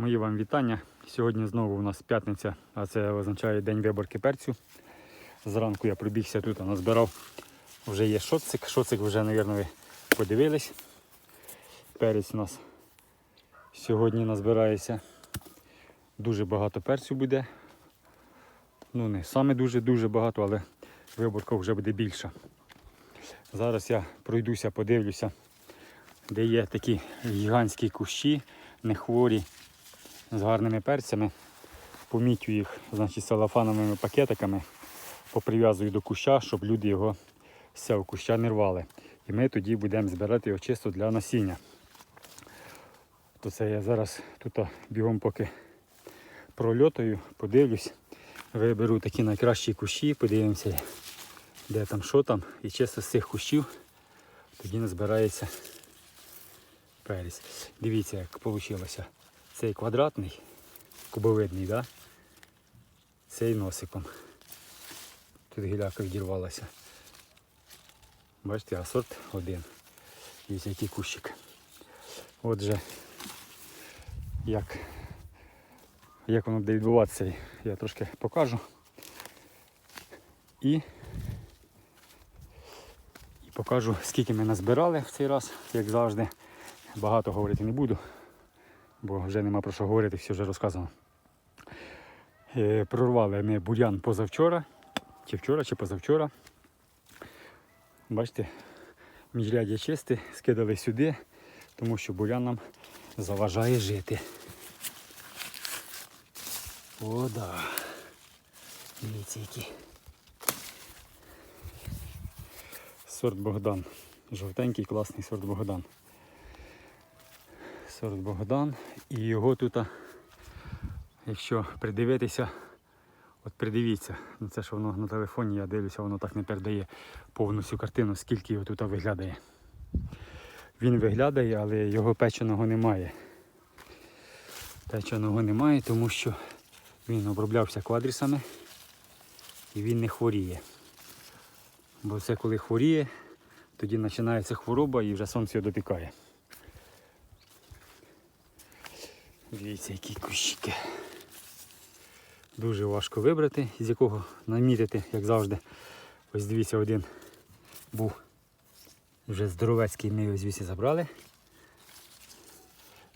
Мої вам вітання. Сьогодні знову у нас п'ятниця, а це означає день виборки перцю. Зранку я пробігся тут, а назбирав. Вже є шоцик. Шоцик вже, мабуть, ви подивились. Перець у нас сьогодні назбирається. Дуже багато перцю буде. Ну не саме дуже-дуже багато, але виборка вже буде більша. Зараз я пройдуся, подивлюся, де є такі гігантські кущі, нехворі, з гарними перцями. Помітю їх значить, салафановими пакетиками, поприв'язую до куща, щоб люди його з цього куща не рвали. І ми тоді будемо збирати його чисто для насіння. То це я зараз тут бігом поки прольотаю, подивлюсь, виберу такі найкращі кущі, подивимося, де там, що там. І чисто з цих кущів тоді назбирається перець. Дивіться, як вийшло. Цей квадратний, кубовидний, да? цей носиком. Тут гіляка відірвалася. Бачите, а сорт один. Дивіться, який кущик. Отже, як, як воно буде відбуватися, я трошки покажу. І, і покажу, скільки ми назбирали в цей раз, як завжди. Багато говорити не буду, бо вже нема про що говорити, все вже розказано. Е, Прорвали ми бур'ян позавчора, чи вчора, чи позавчора. Бачите, міжрядя чисте, скидали сюди, тому що бурян нам заважає жити. О, да. Дивіться які. Сорт Богдан. Жовтенький, класний сорт Богдан. Сорт Богдан. І його тут, якщо придивитися, от придивіться, ну це ж воно на телефоні, я дивлюся, воно так не передає повну всю картину, скільки його тут виглядає. Він виглядає, але його печеного немає. Печеного немає, тому що він оброблявся квадрісами і він не хворіє. Бо це коли хворіє, тоді починається хвороба і вже сонце допікає. Дивіться, які кущики. Дуже важко вибрати, з якого намітити, як завжди. Ось дивіться, один був вже здоровецький, ми його звідси забрали.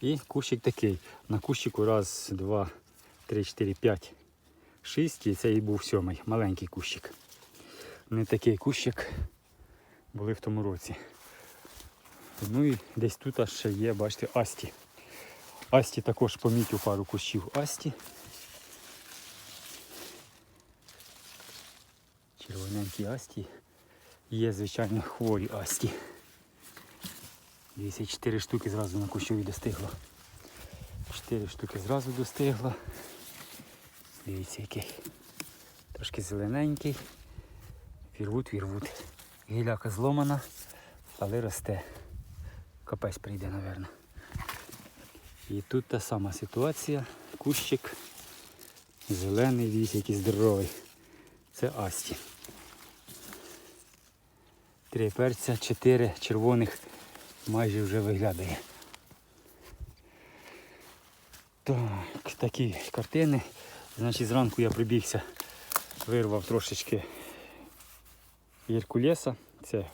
І кущик такий. На кущику раз, два, три, чотири, п'ять, шість. І цей був сьомий, маленький кущик. Не такий кущик були в тому році. Ну і десь тут ще є, бачите, Асті. Асті також помітив пару кущів Асті. Червоненькі Асті. Є, звичайно, хворі Асті. Дивіться, 4 штуки зразу на кущові достигло. 4 штуки зразу достигло. Дивіться, який. Трошки зелененький. Вірвут, вірвут. Гіляка зломана, але росте. Капець прийде, мабуть. І тут та сама ситуація. Кущик зелений, дивіться, який здоровий. Це Асті. Три перця, чотири червоних майже вже виглядає. Так, такі картини. Значить, зранку я прибігся, вирвав трошечки геркулеса. Це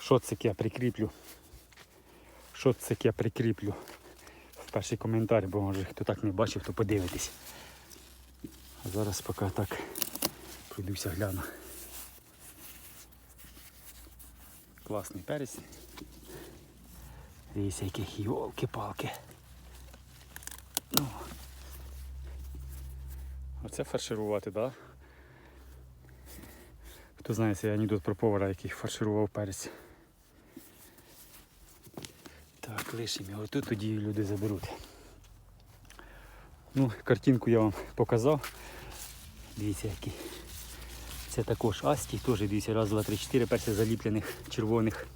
шоцик я прикріплю. Шоцик я прикріплю перший коментар, бо може хто так не бачив, то подивитись. А зараз поки так пройдуся гляну. Класний перець. Дивіться, які йолки-палки. Ну. Оце фарширувати, так? Да? Хто знає цей анекдот про повара, який фарширував перець. Так, лишимо його тут, тоді люди заберуть. Ну, картинку я вам показав. Дивіться який. Це також Асті, теж дивіться, раз, два, три, чотири перця заліплених червоних.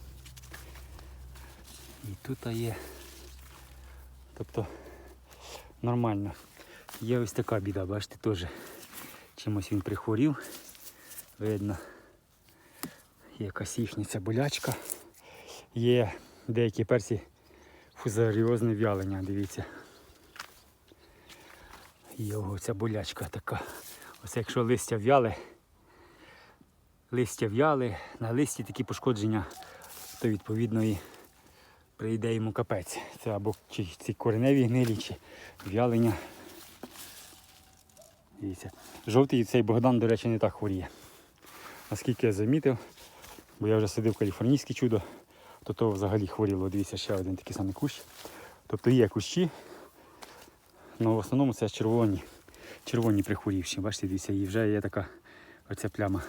І тут є. Тобто нормально. Є ось така біда, бачите, теж чимось він прихворів. Видно, є касішниця болячка. Є деякі перці фузаріозне в'ялення, дивіться. Його ця болячка така. Ось якщо листя в'яле, листя в'яли, на листі такі пошкодження, то відповідно і прийде йому капець. Це або чи ці кореневі гнилі, чи в'ялення. Дивіться. Жовтий цей Богдан, до речі, не так хворіє. Наскільки я замітив, бо я вже сидив каліфорнійське чудо, то то взагалі хворіло. Дивіться, ще один такий самий кущ. Тобто є кущі, але в основному це червоні. Червоні прихворівші. Бачите, дивіться, і вже є така оця пляма.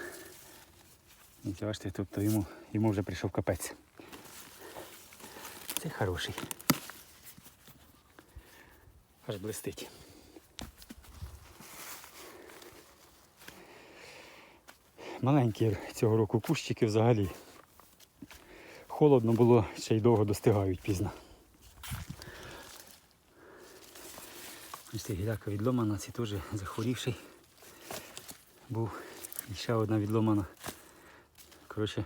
Дивіться, бачите, тобто йому, йому вже прийшов капець. Це хороший. Аж блистить. Маленькі цього року кущики взагалі. Холодно було, ще й довго достигають пізно. Ось гіляка відломана, це теж захворівший був. І ще одна відломана. Коротше,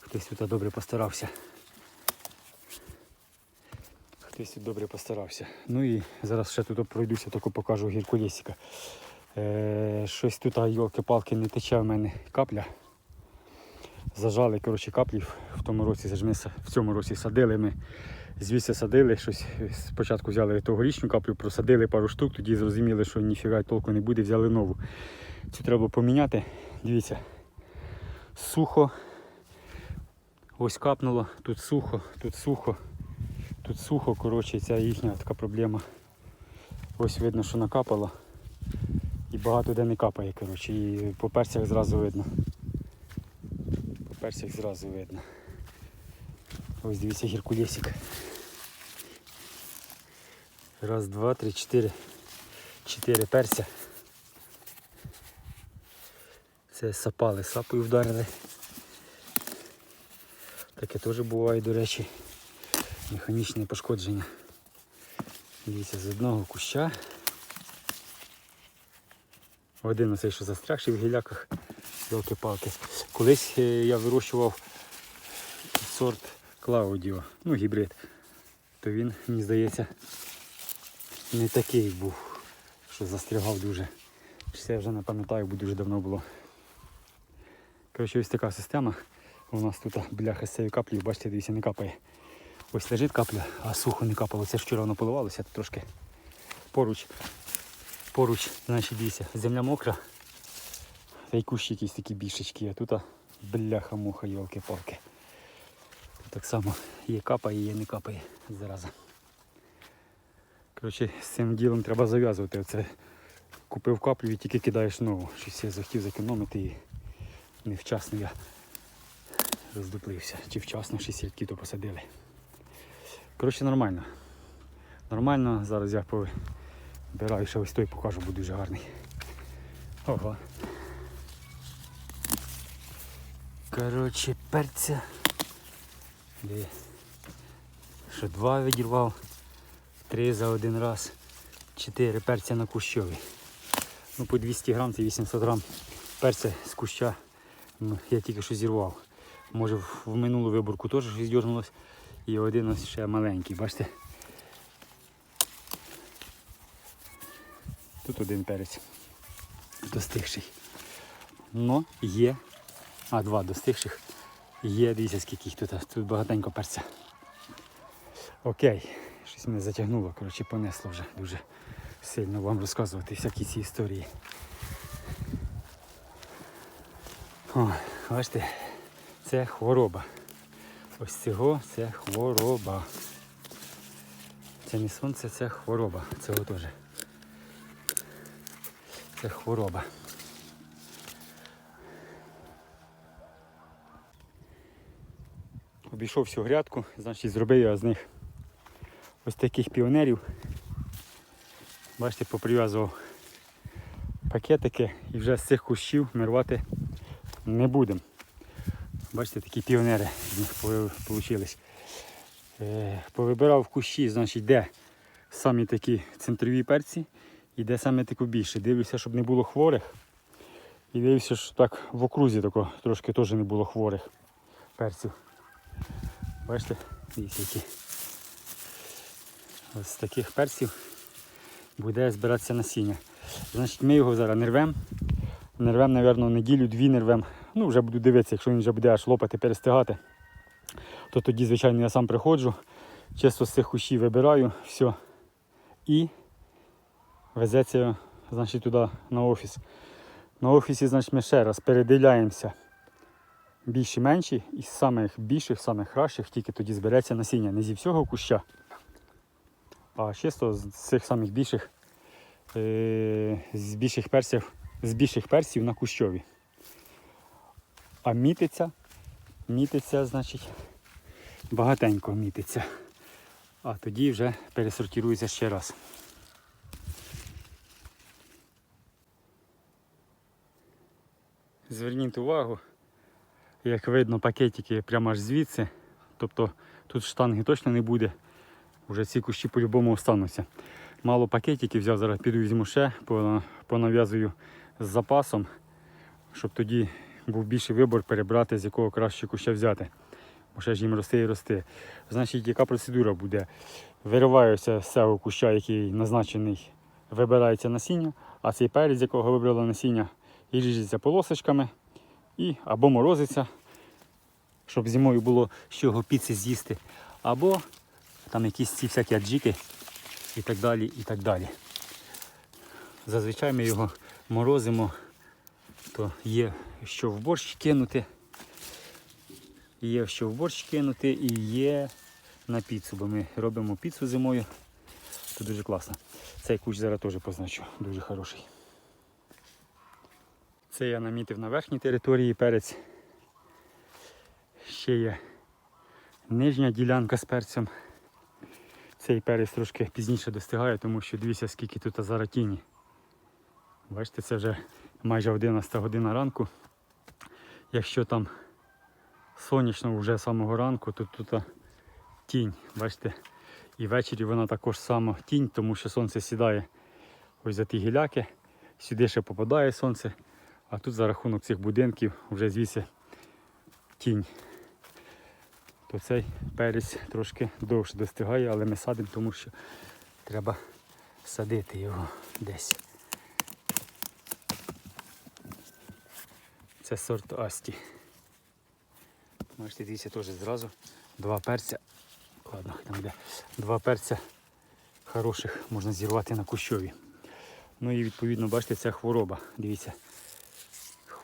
хтось тут добре постарався. Хтось тут добре постарався. Ну і зараз ще тут пройдуся, тільки покажу гірку лісіка. Е, щось тут йолки-палки не тече в мене капля. Зажали коротше, каплі в тому році, це ж ми са- в цьому році садили ми. Звідси садили щось. Спочатку взяли тогорічну каплю, просадили пару штук, тоді зрозуміли, що ніфіга толку не буде, взяли нову. Цю треба поміняти. Дивіться. Сухо. Ось капнуло, тут сухо, тут сухо, тут сухо, коротше, ця їхня така проблема. Ось видно, що накапало. І багато де не капає, коротше, і по перцях зразу видно. Перцях зразу видно. Ось дивіться гіркулесик. Раз, два, три, чотири. Чотири перця. Це сапали, сапою вдарили. Таке теж буває, до речі, механічне пошкодження. Дивіться, з одного куща. Один оцей, що застрягший в гіляках, палки Колись е, я вирощував сорт Клаудіо, ну гібрид, то він, мені здається, не такий був, що застрягав дуже. Це я вже не пам'ятаю, бо дуже давно було. Коротше, ось така система. У нас тут бляха з цією каплею, бачите, дивіться, не капає. Ось лежить капля, а сухо не капало. Це ж вчора воно поливалося, тут трошки поруч. Поруч, значить, дивіться, земля мокра. Та й кущі якісь такі більшечки, а тут бляха-муха, йолки-палки. Так само є капає, є не капає зараза. Коротше, з цим ділом треба зав'язувати. Оце купив каплю і тільки кидаєш нову. Щось я захотів зекономити і невчасно я роздуплився. Чи вчасно щось які то посадили. Коротше, нормально. Нормально, зараз я побираю ще ось той покажу, буде дуже гарний. Ого. Коротше, перця. Де? Що два відірвав, три за один раз, чотири перця на кущові. Ну по 200 грам це 800 грам перця з куща ну, я тільки що зірвав. Може в минулу виборку теж щось дернулось. І один ось ще маленький, бачите? Тут один перець достигший. Ну, є. А, два достигших. Є, дивіться, скільки їх тут. Тут багатенько перця. Окей. Щось мене затягнуло, коротше, понесло вже дуже сильно вам розказувати всякі ці історії. О, бачите, це хвороба. Ось цього це хвороба. Це не сонце, це хвороба. Цього теж. Це хвороба. Обійшов всю грядку, значить зробив я з них ось таких піонерів. Бачите, поприв'язував пакетики і вже з цих кущів ми рвати не будемо. Бачите, такі піонери з них вийшли. Повибирав кущі, значить, де самі такі центрові перці і де саме таку більше. Дивлюся, щоб не було хворих. І дивлюся, що так в окрузі тако, трошки теж не було хворих перців. Бачите, які. Ось з таких перців буде збиратися насіння. Значить, ми його зараз не рвемо. Не рвемо, напевно, неділю-дві не рвемо. Ну, вже буду дивитися, якщо він вже буде аж лопати, перестигати, то тоді, звичайно, я сам приходжу, чисто з цих кущів вибираю, все. І везеться, значить, туди на офіс. На офісі, значить, ми ще раз переділяємося більші менші, із самих більших, самих кращих, тільки тоді збереться насіння. Не зі всього куща, а чисто з цих самих більших, е- з більших персів, з більших персів на кущові. А мітиться, мітиться, значить, багатенько мітиться. А тоді вже пересортирується ще раз. Зверніть увагу, як видно, пакетики прямо аж звідси. Тобто тут штанги точно не буде. Вже ці кущі по-любому остануться. Мало пакетиків взяв, зараз піду візьму ще, понав'язую з запасом, щоб тоді був більший вибір перебрати, з якого краще куща взяти. Бо ще ж їм рости і рости. Значить, яка процедура буде? Вириваюся з цього куща, який назначений, вибирається насіння, а цей перець, з якого вибрали насіння, і ріжеться полосочками і або морозиться, щоб зимою було з чого піци з'їсти, або там якісь ці всякі аджики і так далі. і так далі. Зазвичай ми його морозимо, то є що в борщ кинути, є що в борщ кинути і є на піцу, бо ми робимо піцу зимою. Це дуже класно. Цей кущ зараз теж позначу, дуже хороший. Це я намітив на верхній території перець. Ще є нижня ділянка з перцем. Цей перець трошки пізніше достигає, тому що дивіться, скільки тут зараз тіні. Бачите, це вже майже 11 година ранку. Якщо там сонячно вже з самого ранку, то тут тінь. Бачите, і ввечері вона також само тінь, тому що сонце сідає ось за ті гіляки. Сюди ще попадає сонце, а тут за рахунок цих будинків вже звідси тінь. То цей перець трошки довше достигає, але ми садимо, тому що треба садити його десь. Це сорт Асті. Бачите, дивіться теж зразу. Два перця. Ладно, там йде. Два перця хороших можна зірвати на кущові. Ну і відповідно, бачите, ця хвороба. Дивіться.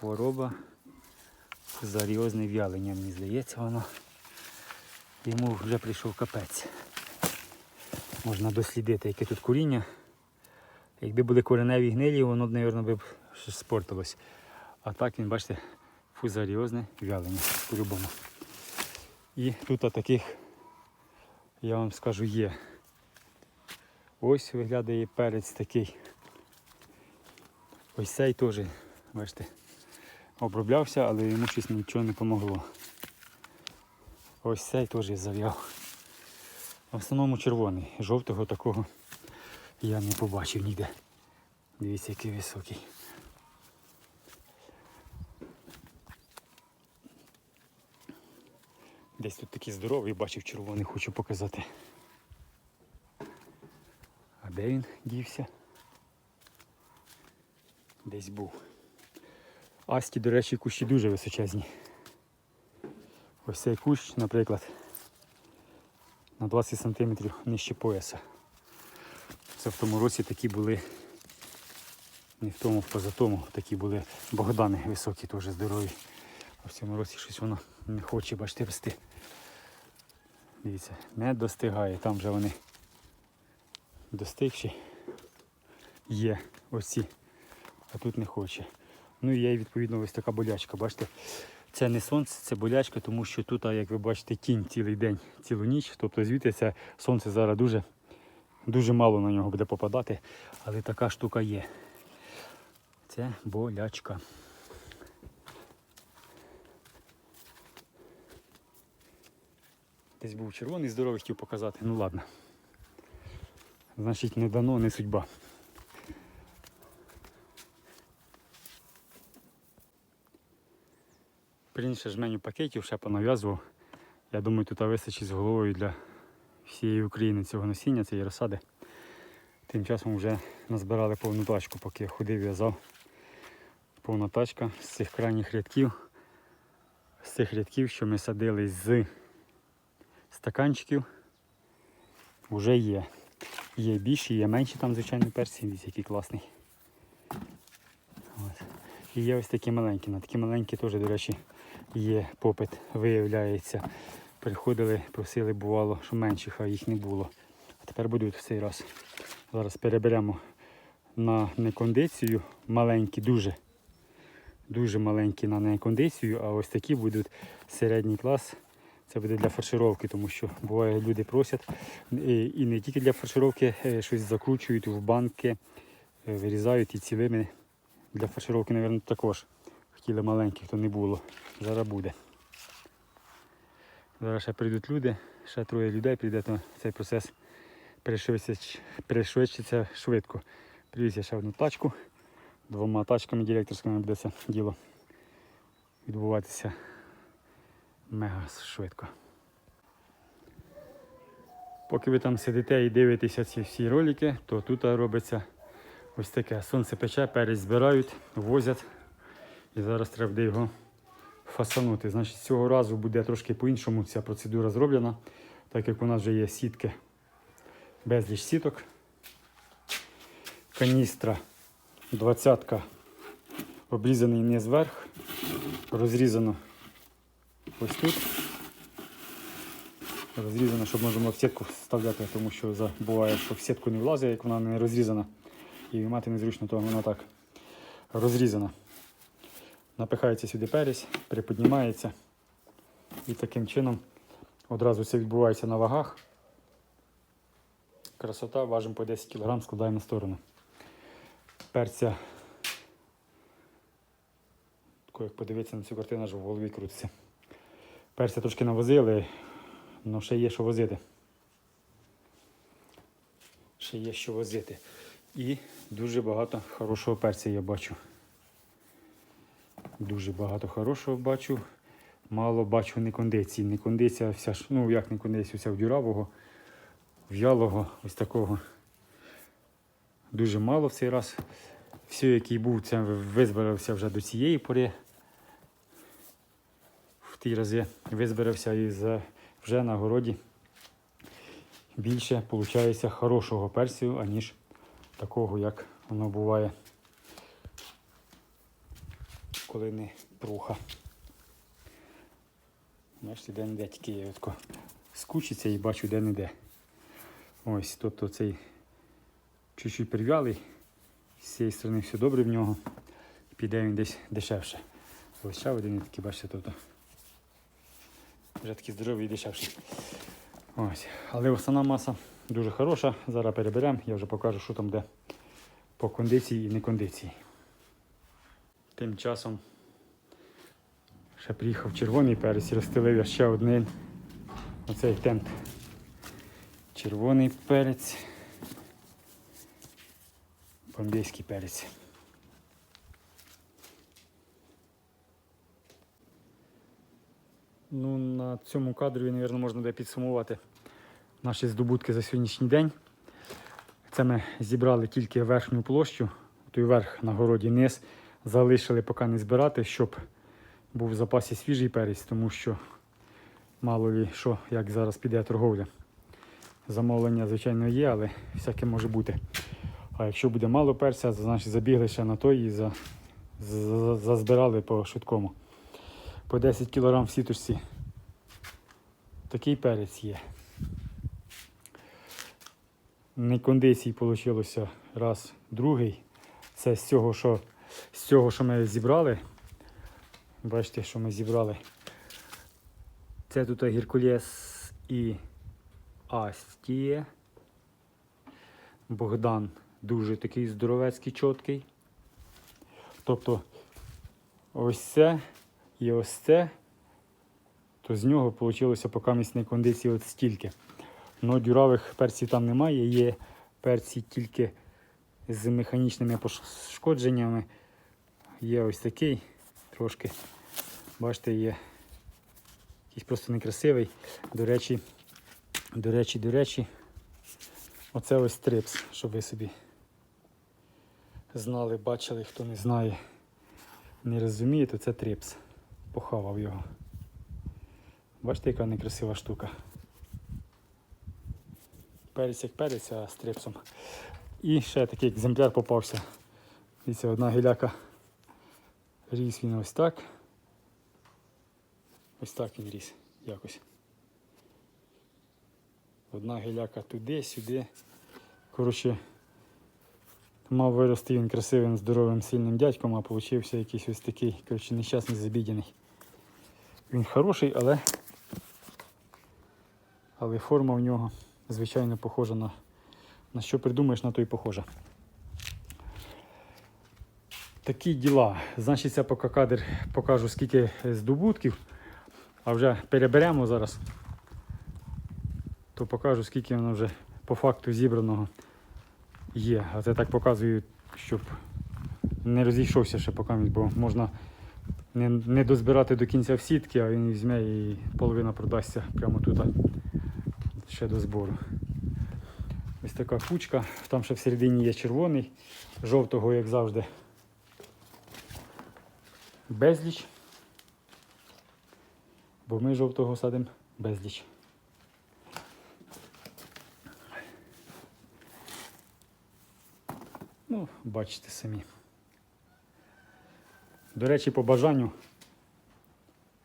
Хвороба заріозне в'ялення, мені здається, воно. Йому вже прийшов капець. Можна дослідити, яке тут коріння. Якби були кореневі гнилі, воно мабуть, би спортилось. А так він, бачите, фузаріозне в'ялення по-любому. І тут таких, я вам скажу, є. Ось виглядає перець такий. Ось цей теж, бачите, оброблявся, але йому щось нічого не допомогло. Ось цей теж зав'яв. В основному червоний. Жовтого такого я не побачив ніде. Дивіться, який високий. Десь тут такий здоровий, бачив червоний, хочу показати. А де він дівся? Десь був. Асті, до речі, кущі дуже височезні. Ось цей кущ, наприклад, на 20 см нижче пояса. Це в тому році такі були, не в тому, в позатому, такі були Богдани високі, теж здорові. А в цьому році щось воно не хоче, бачите, рости. Дивіться, не достигає, там вже вони достигші є оці, а тут не хоче. Ну і є відповідно ось така болячка, бачите? Це не сонце, це болячка, тому що тут, як ви бачите, тінь цілий день, цілу ніч. Тобто звідти це сонце зараз дуже, дуже мало на нього буде попадати, але така штука є. Це болячка. Десь був червоний, здоровий хотів показати. Ну ладно. Значить, не дано, не судьба. Приніше жменю пакетів, ще понав'язував. Я думаю, тут вистачить з головою для всієї України цього насіння, цієї розсади. Тим часом вже назбирали повну тачку, поки я ходив в'язав. Повна тачка з цих крайніх рядків. З цих рядків, що ми садили з стаканчиків, вже є. Є більші, є менші там, звичайно, дивіться, який класний. От. І є ось такі маленькі. На такі маленькі теж, до речі, є попит, виявляється. Приходили, просили, бувало, що менших, а їх не було. А тепер будуть в цей раз. Зараз переберемо на некондицію. Маленькі, дуже. Дуже маленькі на некондицію, а ось такі будуть середній клас. Це буде для фаршировки, тому що буває, люди просять. І і не тільки для фаршировки е, щось закручують в банки, е, вирізають і цілими. Для фаршировки, мабуть, також. Хотіли маленьких, то не було. Зараз буде. Зараз ще прийдуть люди, ще троє людей прийде, то цей процес перешвидшиться, швидко. Привіз ще одну тачку. Двома тачками директорськими буде це діло відбуватися мега швидко. Поки ви там сидите і дивитеся ці всі ролики, то тут робиться ось таке. Сонце пече, перець збирають, возять. І зараз треба буде його фасанути. Значить, цього разу буде трошки по-іншому ця процедура зроблена, так як у нас вже є сітки, безліч сіток. Каністра 20 обрізаний низ вверх, розрізано ось тут. Розрізано, щоб можна було в сітку вставляти, тому що буває, що в сітку не влазить, як вона не розрізана. І мати незручно, то вона так розрізана. Напихається сюди перець, приподнімається. І таким чином одразу це відбувається на вагах. Красота, важимо по 10 кг, складаємо на сторону. Перця. Тако, Як подивитися на цю картину, аж в голові крутиться. Перця трошки навозили, але ще є що возити. Ще є що возити. І дуже багато хорошого перця я бачу. Дуже багато хорошого бачу. Мало бачу не кондиції. Не кондиція вся ну як не кондиція, вся в дюравого, в'ялого, ось такого. Дуже мало в цей раз. Все, який був, це визбирався вже до цієї пори. В ті рази визбирався і вже на городі більше виходить хорошого перцю, аніж такого, як воно буває, коли не пруха. Бачите, де не де тільки я отко скучиться і бачу де не де. Ось, тобто цей чуть-чуть прив'ялий, з цієї сторони все добре в нього, піде він десь дешевше. Ось ще один такий, бачите, тобто вже такий здоровий і дешевший. Ось. Але основна маса дуже хороша. Зараз переберемо, я вже покажу, що там де по кондиції і не кондиції. Тим часом ще приїхав червоний перець, розстелив я ще один оцей тент. Червоний перець. Бомбейський перець. Ну, на цьому кадрі, мабуть, можна буде підсумувати наші здобутки за сьогоднішній день. Це ми зібрали тільки верхню площу, той верх на городі низ. Залишили поки не збирати, щоб був в запасі свіжий перець, тому що мало лі що, як зараз піде торговля. Замовлення, звичайно, є, але всяке може бути. А якщо буде мало перця, то значить забігли ще на той і за, за, зазбирали по швидкому. По 10 кг в сіточці. Такий перець є. Не кондицій вийшло раз, другий. Це з цього, що, з цього, що ми зібрали. Бачите, що ми зібрали. Це тут Геркулес і Астія. Богдан дуже такий здоровецький, чіткий. Тобто ось це і ось це, то з нього вийшло поки місні кондиції от стільки. Ну, дюравих перців там немає, є перці тільки з механічними пошкодженнями. Є ось такий трошки. Бачите, є якийсь просто некрасивий. До речі, до речі, до речі, Оце ось трипс, щоб ви собі знали, бачили, хто не знає, не розуміє, то це трипс. Похавав його. Бачите, яка некрасива штука. Перець як перець, а з трипсом. І ще такий екземпляр попався. Дивіться, одна гіляка. Ріс він ось так. Ось так він ріс якось. Одна гіляка туди, сюди. Коротше, мав вирости він красивим, здоровим, сильним дядьком, а получився якийсь ось такий, коротше, нещасний, забідяний. Він хороший, але, але форма в нього, звичайно, похожа на, на що придумаєш, на то й похожа. Такі діла. Значить, я поки кадр покажу, скільки здобутків, а вже переберемо зараз, то покажу, скільки воно вже по факту зібраного є. А це так показую, щоб не розійшовся ще поки, бо можна не, не дозбирати до кінця в сітки, а він візьме і половина продасться прямо тут ще до збору. Ось така кучка, там ще всередині є червоний, жовтого, як завжди. Безліч. Бо ми жовтого садимо безліч. Ну, бачите самі. До речі, по бажанню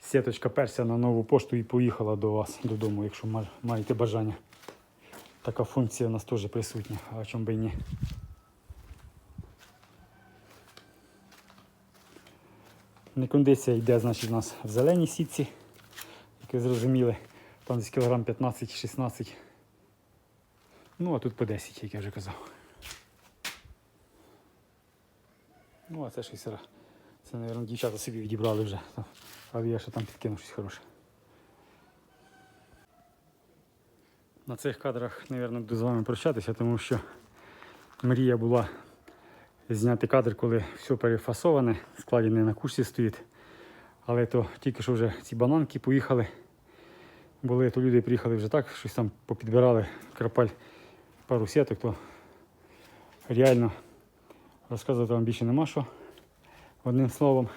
сіточка перся на нову пошту і поїхала до вас додому, якщо маєте бажання. Така функція у нас теж присутня, а чому би і ні. Некондиція йде, значить, у нас в зеленій сітці, як ви зрозуміли, там десь кілограм 15-16. Ну, а тут по 10, як я вже казав. Ну, а це щось. Це, мабуть, дівчата собі відібрали вже. Але я ще там підкинув щось хороше. На цих кадрах, мабуть, буду з вами прощатися, тому що мрія була зняти кадр, коли все перефасоване, складене на курсі стоїть. Але то тільки що вже ці бананки поїхали. Були, то люди приїхали вже так, щось там попідбирали крапаль пару сіток, то реально розказувати вам більше нема що. Одним словом.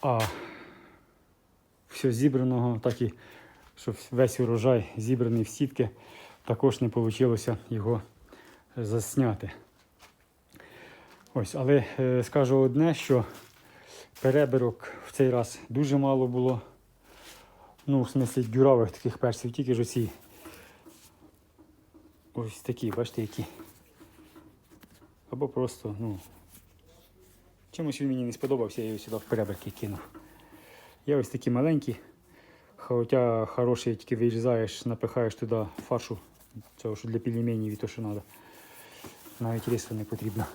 А все зібраного, так і щоб весь урожай зібраний в сітки, також не вийшло його засняти. Ось, але е, скажу одне, що перебирок в цей раз дуже мало було. Ну, в смислі дюравих таких персів, тільки ж оці. Ось такі, бачите, які. Або просто, ну. Чомусь він мені не сподобався, я його сюди в перебірки кинув. Є ось такі маленькі. Хоча хороший, тільки вирізаєш, напихаєш туди фаршу, цього що для пельменів і то, що треба. Навіть рису не потрібно.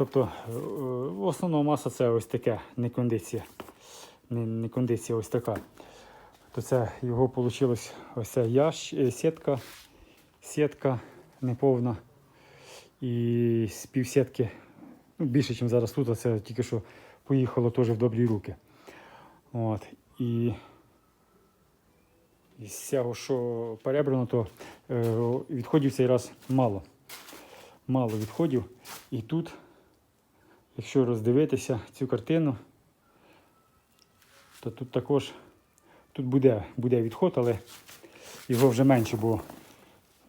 Тобто е, основна маса це ось таке, не кондиція. Не, не кондиція ось така. То це його вийшло ось ця ящ, е, сітка, сітка неповна. І з півсітки, ну, більше, ніж зараз тут, а це тільки що поїхало теж в добрі руки. От. І із всього, що перебрано, то е, відходів цей раз мало. Мало відходів. І тут, якщо роздивитися цю картину, то тут також тут буде, буде відход, але його вже менше, бо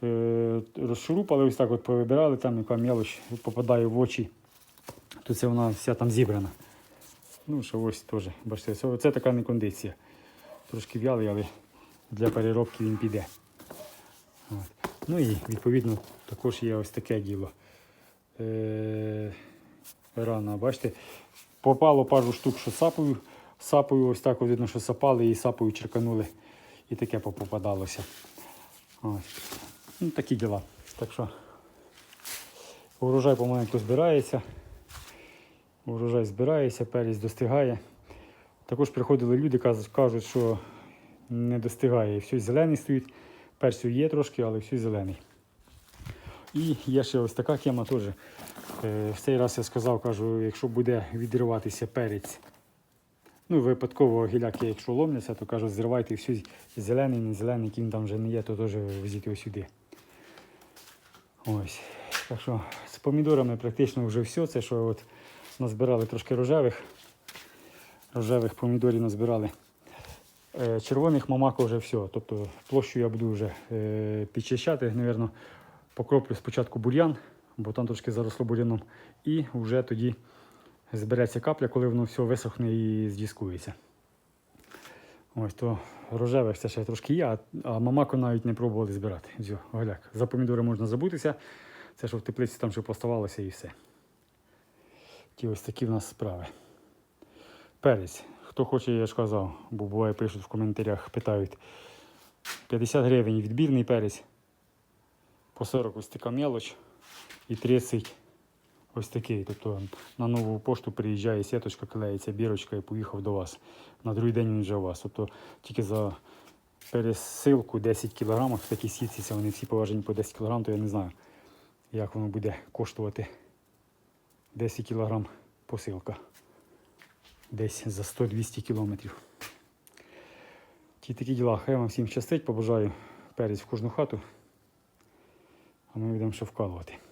е, розшурупали, ось так от повибирали, там яка мелоч попадає в очі, то це вона вся там зібрана. Ну, що ось теж, бачите, це, це така не кондиція. Трошки в'ялий, але для переробки він піде. От. Ну і відповідно також є ось таке діло. Е, рана, бачите, попало пару штук, що сапою, сапою ось так видно, що сапали і сапою черканули. І таке попадалося. Ось. Ну, такі діла. Так що урожай помаленьку збирається. Урожай збирається, перець достигає. Також приходили люди, кажуть, що не достигає. Все зелений стоїть. Перцю є трошки, але все зелений. І є ще ось така тема теж. Е, В цей раз я сказав, кажу, якщо буде відриватися перець, ну випадково гіляки, якщо ломляться, то кажу, зривайте все зелений, не зелений, який там вже не є, то теж везіть його сюди. Ось. Так що з помідорами практично вже все. Це що от назбирали трошки рожевих. Рожевих помідорів назбирали. Е, Червоних мамако вже все. Тобто площу я буду вже е, підчищати, напевно, покроплю спочатку бур'ян, бо там трошки заросло бур'яном. І вже тоді збереться капля, коли воно все висохне і здіскується. Ось то рожевих це ще трошки є, а, мамако навіть не пробували збирати. Все, голяк. За помідори можна забутися. Це що в теплиці там що поставалося і все. Ті ось такі в нас справи. Перець. Хто хоче, я ж казав, бо буває пишуть в коментарях, питають. 50 гривень відбірний перець, по 40 ось така мелоч і 30 ось такий. Тобто на нову пошту приїжджає сіточка, клеїться бірочка і поїхав до вас. На другий день він вже у вас. Тобто тільки за пересилку 10 кг, в такій сітці, вони всі поважені по 10 кг, то я не знаю, як воно буде коштувати 10 кг посилка. Десь за 100-200 кілометрів. Ті такі діла. Хай вам всім щастить, побажаю перець в кожну хату. А ми будемо шовкалувати. вкалувати.